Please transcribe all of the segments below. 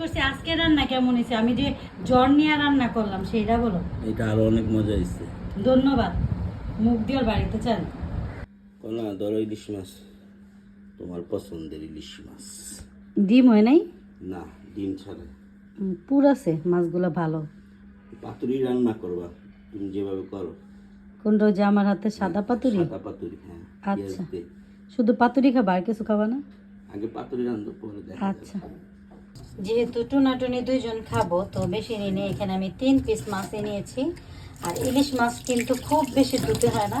করছি আজকে রান্না কেমন হয়েছে? আমি যে জ্বর নিয়ে রান্না করলাম সেইটা বলো। এটা আরও অনেক মজা হয়েছে। ধন্যবাদ। মুখ দিয়ে বাড়িতে চান? না ধরো ইলিশ মাছ। তোমার পছন্দের ইলিশ মাছ। ডিম হয় নাই? না ডিম ছাড়া। পুর আছে মাছগুলো ভালো। পাতুরি রান্না করবা তুমি যেভাবে করো। কোনটা যে আমার হাতে? সাদা পাতুরি? সাদা পাতুরি হ্যাঁ আচ্ছা। শুধু পাতুরি খাবা আর কিছু খাবা না? আগে পাতুরি রান্ধো পরে দেখা আচ্ছা। যেহেতু টুনাটুনি দুইজন খাব, তো বেশি নিয়ে। এখানে আমি তিন পিস মাছ নিয়েছি আর ইলিশ মাছ কিন্তু খুব বেশি ধুতে হয় না।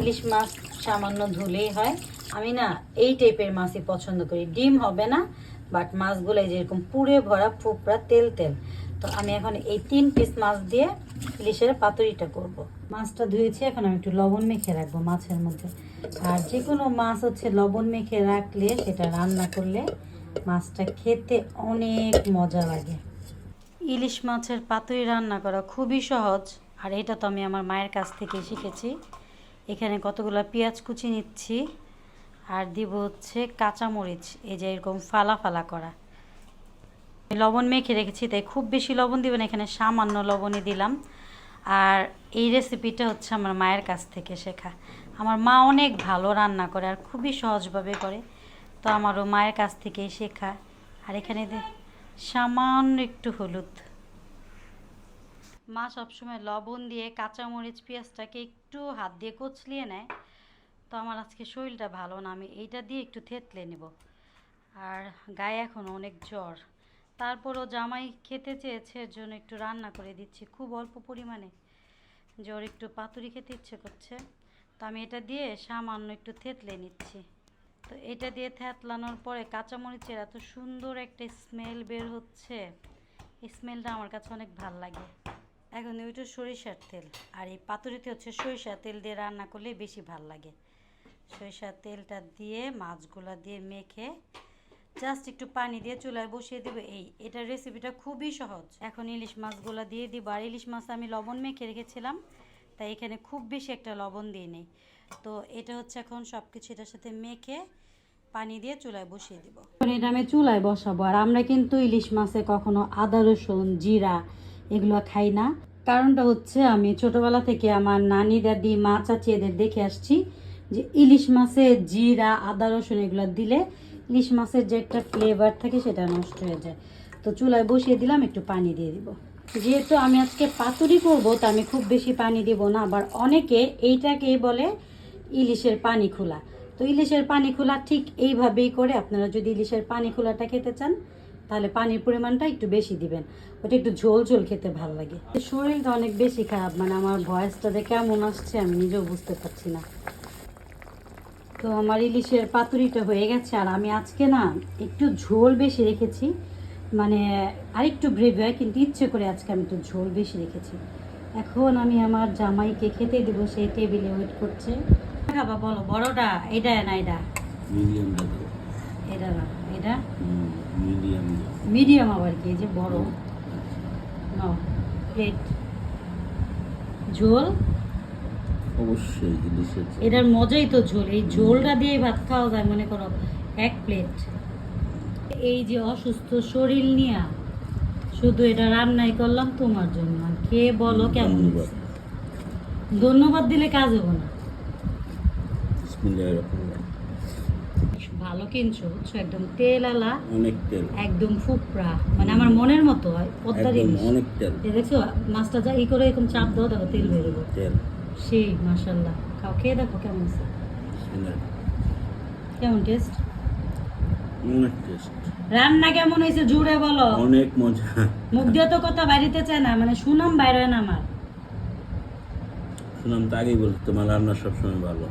ইলিশ মাছ সামান্য ধুলেই হয়। আমি না এই টাইপের মাছই পছন্দ করি। ডিম হবে না বাট মাছগুলো যেরকম পুড়ে ভরা ফুপড়া তেল তেল। তো আমি এখন এই তিন পিস মাছ দিয়ে ইলিশের পাতুরিটা করব। মাছটা ধুয়েছি, এখন আমি একটু লবণ মেখে রাখব মাছের মধ্যে। আর যে কোনো মাছ হচ্ছে লবণ মেখে রাখলে সেটা রান্না করলে মাছটা খেতে অনেক মজা লাগে। ইলিশ মাছের পাতুরি রান্না করা খুবই সহজ, আর এটা তো আমি আমার মায়ের কাছ থেকে শিখেছি। এখানে কতগুলো পেঁয়াজ কুচি নিচ্ছি, আর দিব হচ্ছে কাঁচামরিচ, এই যে এরকম ফালা ফালা করা। লবণ মেখে রেখেছি, তাই খুব বেশি লবণ দিবেন এখানে সামান্য লবণই দিলাম। আর এই রেসিপিটা হচ্ছে আমার মায়ের কাছ থেকে শেখা। আমার মা অনেক ভালো রান্না করে আর খুবই সহজভাবে করে। তো আমারও মায়ের কাছ থেকেই শেখা। আর এখানে সামান্য একটু হলুদ। মা সবসময় লবণ দিয়ে কাঁচামরিচ, পেঁয়াজটাকে একটু হাত দিয়ে কচলিয়ে নেয়। তো আমার আজকে শরীরটা ভালো না, আমি এইটা দিয়ে একটু থেতলে নেব। আর গায়ে এখন অনেক জ্বর। তারপরও জামাই খেতে চেয়েছে, এর জন্য একটু রান্না করে দিচ্ছি, খুব অল্প পরিমাণে। জ্বর একটু পাতুরি খেতে ইচ্ছে করছে। তো আমি এটা দিয়ে সামান্য একটু থেতলে নিচ্ছি। তো এটা দিয়ে থেতলানোর পরে কাঁচামরিচের এত সুন্দর একটা স্মেল বের হচ্ছে। এই স্মেলটা আমার কাছে অনেক ভালো লাগে। এখন ওইটা সরিষার তেল। আর এই পাতুরিতে হচ্ছে সরিষার তেল দিয়ে রান্না করলে বেশি ভালো লাগে। সরিষার তেলটা দিয়ে, মাছগুলো দিয়ে মেখে জাস্ট একটু পানি দিয়ে চুলায় বসিয়ে দেবো। এই এটার রেসিপিটা খুবই সহজ। এখন ইলিশ মাছগুলো দিয়ে দিব। আর ইলিশ মাছ আমি লবণ মেখে রেখেছিলাম। তাই এখানে খুব বেশি একটা লবণ দিয়ে নেই। তো এটা হচ্ছে এখন সব কিছু এটার সাথে মেখে পানি দিয়ে চুলায় বসিয়ে দিব। এটা আমি চুলায় বসাবো। আর আমরা কিন্তু ইলিশ মাছে কখনো আদা, রসুন, জিরা এগুলো খাই না। কারণটা হচ্ছে আমি ছোটবেলা থেকে আমার নানি, দাদি, মা, চাচি এদের দেখে আসছি যে ইলিশ মাছে জিরা, আদা, রসুন এগুলো দিলে ইলিশ মাছের যে একটা ফ্লেভার থাকে সেটা নষ্ট হয়ে যায়। তো চুলায় বসিয়ে দিলাম, একটু পানি দিয়ে দিব। যেহেতু আমি আজকে পাতুরি করব, তো আমি খুব বেশি পানি দিব না। আবার অনেকে এইটাকেই বলে ইলিশের পানি খোলা। তো ইলিশের পানি খোলা ঠিক এইভাবেই করে, আপনারা যদি ইলিশের পানি খোলাটা খেতে চান, তাহলে পানির পরিমাণটা একটু বেশি দিবেন। ওটা একটু ঝোল ঝোল খেতে ভালো লাগে। শরীরটা অনেক বেশি খারাপ মানে আমার ভয়েসটা যে কেমন আসছে আমি নিজেও বুঝতে পারছি না। তো আমার ইলিশের পাতুরিটা হয়ে গেছে, আর আমি আজকে না একটু ঝোল বেশি রেখেছি। মানে আরেকটু গ্রেভি হয় কিন্তু ইচ্ছে করে আজকে আমি একটু ঝোল বেশি রেখেছি। এখন আমি আমার জামাইকে খেতে দেবো সেই টেবিলে ওয়েট করছে। খাবা বলো বড়টা এটা না এটা? এটা না এটা? মিডিয়াম আবার কি যে বড়? নাও প্লেট ঝোল? অবশ্যই। এটার মজাই তো ঝোল এই ঝোলটা দিয়ে ভাত খাওয়া যায় মনে করো এক প্লেট এই যে অসুস্থ শরীর নিয়ে শুধু এটা রান্নাই করলাম তোমার জন্য। আর খেয়ে বলো কেমন? ধন্যবাদ। দিলে কাজ হব না। ভালো কিনছো বুঝছ? একদম তেল আলা অনেক তেল। একদম ফুপড়া। মানে আমার মনের মতো হয় একদম ইলিশ অনেক তেল। দেখছ মাছটা যা ই করে এরকম চাপ দাও দেখো তেল বেরোবো। তেল। সেই মাশাল্লাহ খাও খেয়ে দেখো কেমন আছে। কেমন টেস্ট? অনেক টেস্ট। রান্না কেমন হয়েছে জুড়ে বলো? অনেক মজা। মুখ দিয়ে তো কথা বাড়িতে চায় না মানে সুনাম বাইরে না আমার। সুনাম তো আগেই বলছি তোমার রান্না সবসময় ভালো।